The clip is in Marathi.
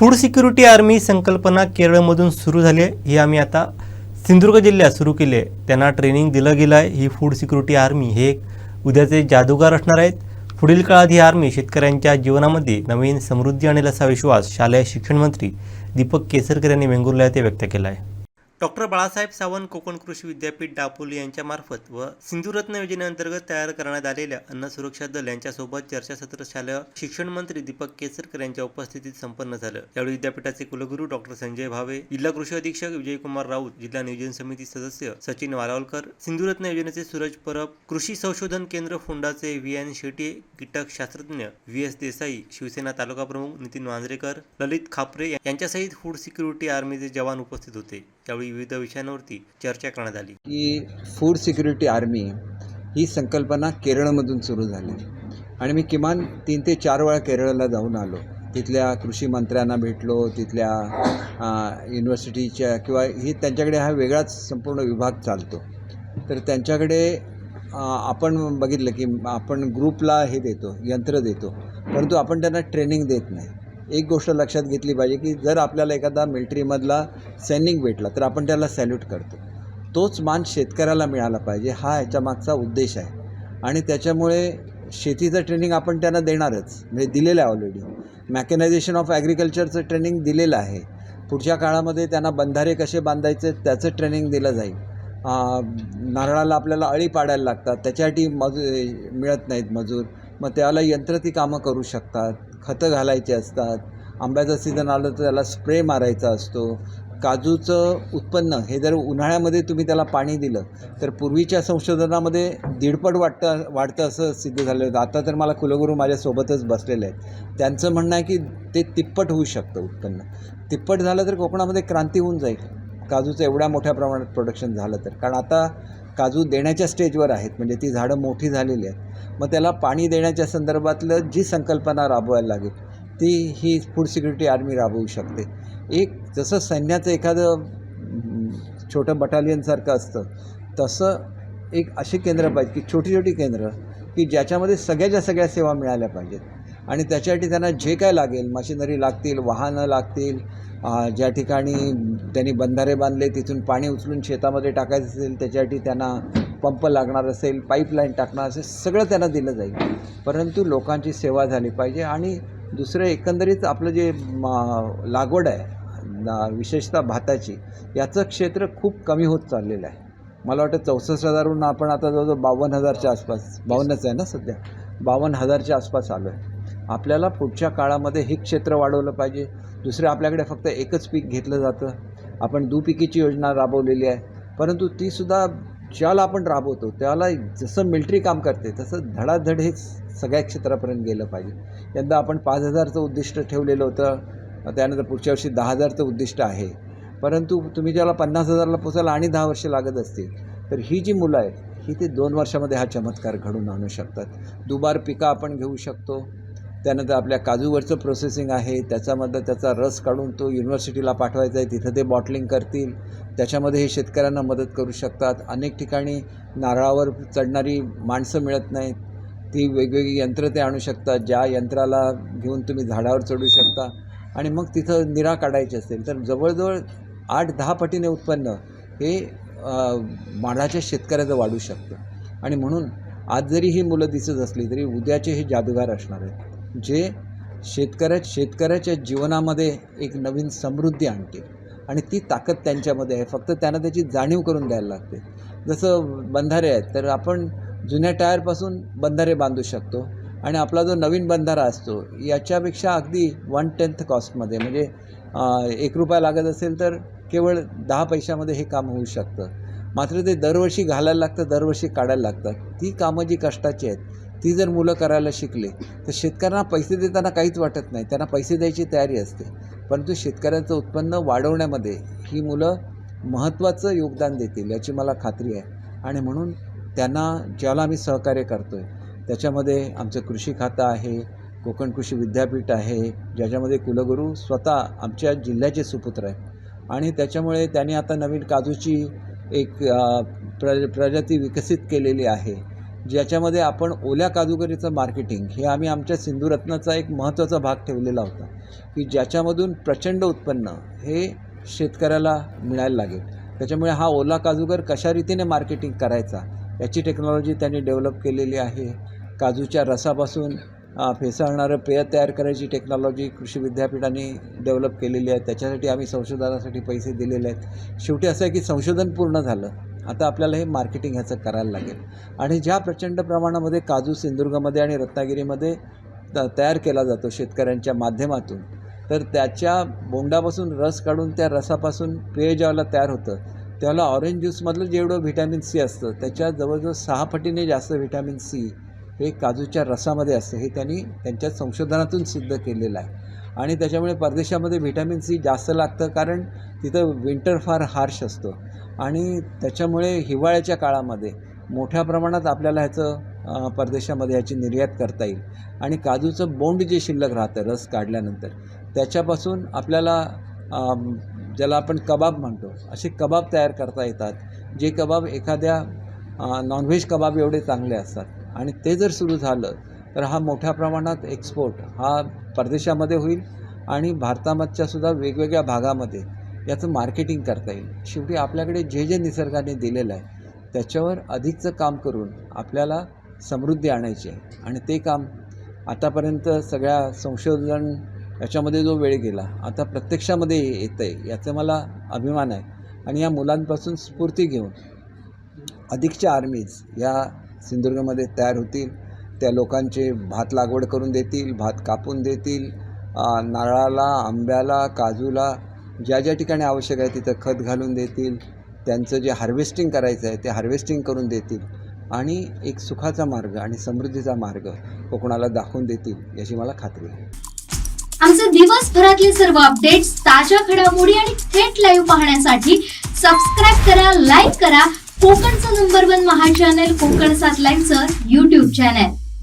फूड सिक्युरिटी आर्मी संकल्पना केरळमधून सुरू झाली आहे. ही आम्ही आता सिंधुदुर्ग जिल्ह्यात सुरू केली आहे. त्यांना ट्रेनिंग दिलं गेलं आहे ही फूड सिक्युरिटी आर्मी हे एक उद्याचे जादूगार असणार आहेत. पुढील काळात ही आर्मी शेतकऱ्यांच्या जीवनामध्ये नवीन समृद्धी आणेल असा विश्वास शालेय शिक्षण मंत्री दीपक केसरकर यांनी वेंगुर्ला येथे व्यक्त केला आहे डॉक्टर बाळासाहेब सावंत कोकण कृषी विद्यापीठ दापोली यांच्यामार्फत व सिंधुरत्न योजनेअंतर्गत तयार करण्यात आलेल्या अन्न सुरक्षा दल यांच्यासोबत चर्चासत्र शालेय शिक्षण मंत्री दीपक केसरकर यांच्या उपस्थितीत संपन्न झालं. यावेळी विद्यापीठाचे कुलगुरू डॉक्टर संजय भावे जिल्हा कृषी अधीक्षक विजयकुमार राऊत जिल्हा नियोजन समिती सदस्य सचिन वालावलकर सिंधुरत्न योजनेचे सूरज परब कृषी संशोधन केंद्र फोंडाचे व्ही एन शेटे कीटक शास्त्रज्ञ व्ही एस देसाई शिवसेना तालुका प्रमुख नितीन मांजरेकर ललित खापरे यांच्यासहित फूड सिक्युरिटी आर्मीचे जवान उपस्थित होते. त्यावेळी विविध विषयांवरती चर्चा करण्यात आली. की फूड सिक्युरिटी आर्मी ही संकल्पना केरळमधून सुरू झाली. आणि मी किमान तीन ते चार वेळा केरळला जाऊन आलो. तिथल्या कृषी मंत्र्यांना भेटलो तिथल्या युनिव्हर्सिटीच्या किंवा ही त्यांच्याकडे हा वेगळाच संपूर्ण विभाग चालतो. तर त्यांच्याकडे आपण बघितलं की आपण ग्रुपला हे देतो यंत्र देतो. परंतु आपण त्यांना ट्रेनिंग देत नाही. एक गोष्ट लक्षात घेतली पाहिजे की जर आपल्याला एखादा मिलिट्रीमधला सैनिक भेटला तर आपण त्याला सॅल्यूट करतो. तोच मान शेतकऱ्याला मिळाला पाहिजे हा ह्याच्या मागचा उद्देश आहे. आणि त्याच्यामुळे शेतीचं ट्रेनिंग आपण त्यांना देणारच म्हणजे दिलेलं आहे ऑलरेडी मॅकॅनायझेशन ऑफ ॲग्रिकल्चरचं ट्रेनिंग दिलेलं आहे. पुढच्या काळामध्ये त्यांना बंधारे कसे बांधायचे त्याचं ट्रेनिंग दिलं जाईल. नारळाला आपल्याला अळी पाडायला लागतात त्याच्यासाठी मजू मिळत नाहीत मजूर. मग त्याला यंत्र ती कामं करू शकतात. खतं घालायची असतात. आंब्याचं सीझन आलं तर त्याला स्प्रे मारायचा असतो. काजूचं उत्पन्न हे जर उन्हाळ्यामध्ये तुम्ही त्याला पाणी दिलं तर पूर्वीच्या संशोधनामध्ये दीडपट वाटतं वाढतं असं सिद्ध झालं होतं. आता तर मला कुलगुरू माझ्यासोबतच बसलेले आहेत. त्यांचं म्हणणं आहे की ते तिप्पट होऊ शकतं उत्पन्न. तिप्पट झालं तर कोकणामध्ये क्रांती होऊन जाईल. काजूचं एवढ्या मोठ्या प्रमाणात प्रोडक्शन झालं तर. कारण आता काजू देण्याच्या स्टेजवर आहेत. म्हणजे ती झाडं मोठी झालेली आहेत. मग त्याला पाणी देण्याच्या संदर्भातलं जी संकल्पना राबवायला लागेल ती ही फूड सिक्युरिटी आर्मी राबवू शकते. एक जसं सैन्याचं एखादं छोटं बटालियनसारखं असतं तसं एक अशी केंद्र पाहिजे की छोटी छोटी केंद्र की ज्याच्यामध्ये सगळ्याच्या सगळ्या सेवा मिळाल्या पाहिजेत. आणि त्याच्यासाठी त्यांना जे काय लागेल मशिनरी लागतील वाहनं लागतील ज्या ठिकाणी त्यांनी बंधारे बांधले तिथून पाणी उचलून शेतामध्ये टाकायचं असेल त्याच्यासाठी त्यांना पंप लागणार असेल पाईपलाईन टाकणार असेल सगळं त्यांना दिलं जाईल. परंतु लोकांची सेवा झाली पाहिजे आणि दुसरं एकंदरीत आपलं जे लागवड आहे विशेषतः भाताची याचं क्षेत्र खूप कमी होत चाललेलं आहे. मला वाटतं चौसष्ट हजारहून आपण आता जवळजवळ बावन्न हजारच्या आसपास बावन्नच आहे ना सध्या? बावन्न हजारच्या आसपास आलो आहे आपल्याला पुढच्या काळामध्ये हे क्षेत्र वाढवलं पाहिजे. दुसरं आपल्याकडे फक्त एकच पीक घेतलं जातं. आपण दुपिकीची योजना राबवलेली आहे. परंतु तीसुद्धा ज्याला आपण राबवतो त्याला जसं मिल्ट्री काम करते तसं धडाधड हे सगळ्या क्षेत्रापर्यंत गेलं पाहिजे. यंदा आपण पाच हजारचं उद्दिष्ट ठेवलेलं होतं. त्यानंतर पुढच्या वर्षी दहा हजारचं उद्दिष्ट आहे. परंतु तुम्ही ज्याला पन्नास हजारला पोचायला आणि दहा वर्ष लागत असतील तर ही जी मुलं आहेत ही ते दोन वर्षामध्ये हा चमत्कार घडून आणू शकतात. दुबार पिकं आपण घेऊ शकतो. त्यानंतर आपल्या काजूवरचं प्रोसेसिंग आहे त्याच्यामध्ये त्याचा रस काढून तो युनिव्हर्सिटीला पाठवायचा आहे तिथं ते बॉटलिंग करतील. त्याच्यामध्ये हे शेतकऱ्यांना मदत करू शकतात. अनेक ठिकाणी नारळावर चढणारी माणसं मिळत नाहीत. ती वेगवेगळी यंत्र ते आणू शकतात ज्या यंत्राला घेऊन तुम्ही झाडावर चढू शकता. आणि मग तिथं निरा काढायची असेल तर जवळजवळ आठ दहा पटीने उत्पन्न हे माडाच्या शेतकऱ्याचं वाढू शकतं. आणि म्हणून आज जरी ही मुलं दिसत असली तरी उद्याचे हे जादूगार असणार आहेत. जे शेतकऱ्या शेतकऱ्याच्या जीवनामध्ये एक नवीन समृद्धी आणतील आणि ती ताकद त्यांच्यामध्ये आहे. फक्त त्यांना त्याची जाणीव करून द्यायला लागते. जसं बंधारे आहेत तर आपण जुन्या टायरपासून बंधारे बांधू शकतो. आणि आपला जो नवीन बंधारा असतो याच्यापेक्षा अगदी वन टेन्थ कॉस्टमध्ये म्हणजे एक रुपया लागत असेल तर केवळ दहा पैशामध्ये हे काम होऊ शकतं. मात्र ते दरवर्षी घालायला लागतं दरवर्षी काढायला लागतात ती कामं जी कष्टाची आहेत ती जर मुलं करायला शिकले तर शेतकऱ्यांना पैसे देताना काहीच वाटत नाही. त्यांना पैसे द्यायची तयारी असते. परंतु शेतकऱ्यांचं उत्पन्न वाढवण्यामध्ये ही मुलं महत्त्वाचं योगदान देतील याची मला खात्री आहे. आणि म्हणून त्यांना ज्याला आम्ही सहकार्य करतो आहे त्याच्यामध्ये आमचं कृषी खातं आहे कोकण कृषी विद्यापीठ आहे ज्याच्यामध्ये कुलगुरू स्वतः आमच्या जिल्ह्याचे सुपुत्र आहे आणि त्याच्यामुळे त्यांनी आता नवीन काजूची एक प्र प्रजाती विकसित केलेली आहे. ज्याच्यामध्ये आपण ओल्या काजूकरीचं मार्केटिंग हे आम्ही आमच्या सिंधुरत्नाचा एक महत्त्वाचा भाग ठेवलेला होता की ज्याच्यामधून प्रचंड उत्पन्न हे शेतकऱ्याला मिळायला लागेल. त्याच्यामुळे हा ओला काजूगर कशा रीतीने मार्केटिंग करायचा याची टेक्नॉलॉजी त्यांनी डेव्हलप केलेली आहे. काजूच्या रसापासून फेसाळणारं पेय तयार करायची टेक्नॉलॉजी कृषी विद्यापीठाने डेव्हलप केलेली आहे. त्याच्यासाठी आम्ही संशोधनासाठी पैसे दिलेले आहेत. शेवटी असं आहे की संशोधन पूर्ण झालं. आता आपल्याला हे मार्केटिंग ह्याचं करायला लागेल. आणि ज्या प्रचंड प्रमाणामध्ये काजू सिंधुदुर्गमध्ये आणि रत्नागिरीमध्ये त तयार केला जातो शेतकऱ्यांच्या माध्यमातून तर त्याच्या बोंडापासून रस काढून त्या रसापासून पेय ज्यावेळेला तयार होतं त्याला ऑरेंज ज्यूसमधलं जेवढं व्हिटॅमिन सी असतं त्याच्या जवळजवळ सहा पटीने जास्त व्हिटॅमिन सी हे काजूच्या रसामध्ये असतं हे त्यांनी त्यांच्या संशोधनातून सिद्ध केलेलं आहे. आणि त्याच्यामुळे परदेशामध्ये व्हिटॅमिन सी जास्त लागतं कारण तिथं विंटर फार हार्श असतो. आणि त्याच्यामुळे हिवाळ्याच्या काळामध्ये मोठ्या प्रमाणात आपल्याला ह्याचं परदेशामध्ये ह्याची निर्यात करता येईल. आणि काजूचं बोंड जे शिल्लक राहतं रस काढल्यानंतर त्याच्यापासून आपल्याला ज्याला आपण कबाब म्हणतो असे कबाब तयार करता येतात जे कबाब एखाद्या नॉनव्हेज कबाब एवढे चांगले असतात. आणि ते जर सुरू झालं तर हा मोठ्या प्रमाणात एक्सपोर्ट हा परदेशामध्ये होईल आणि भारतामधच्या सुद्धा वेगवेगळ्या भागामध्ये याचं मार्केटिंग करता येईल. शेवटी आपल्याकडे जे जे निसर्गाने दिलेलं आहे त्याच्यावर अधिकचं काम करून आपल्याला समृद्धी आणायची आहे. आणि ते काम आतापर्यंत सगळ्या संशोधन याच्यामध्ये जो वेळ गेला आता प्रत्यक्षामध्ये येतं आहे याचं मला अभिमान आहे. आणि या मुलांपासून स्फूर्ती घेऊन अधिकच्या आर्मीज या सिंधुदुर्गमध्ये तयार होतील. त्या लोकांचे भात लागवड करून देतील भात कापून देतील नारळाला आंब्याला काजूला ज्या ज्या ठिकाणी आवश्यक आहे तिथं खत घालून देतील त्यांचं जे हार्वेस्टिंग करायचं आहे ते हार्वेस्टिंग करून देतील आणि एक सुखाचा मार्ग आणि समृद्धीचा मार्ग कोकणाला दाखवून देतील याची मला खात्री आहे. आमचे दिवसभरातले सर्व अपडेट्स ताज्या घडामोडी आणि थेट लाईव्ह पाहण्यासाठी सबस्क्राईब करा लाईक करा. कोकणचं नंबर वन महा चॅनल कोकण सात लाईव्हचं युट्यूब चॅनल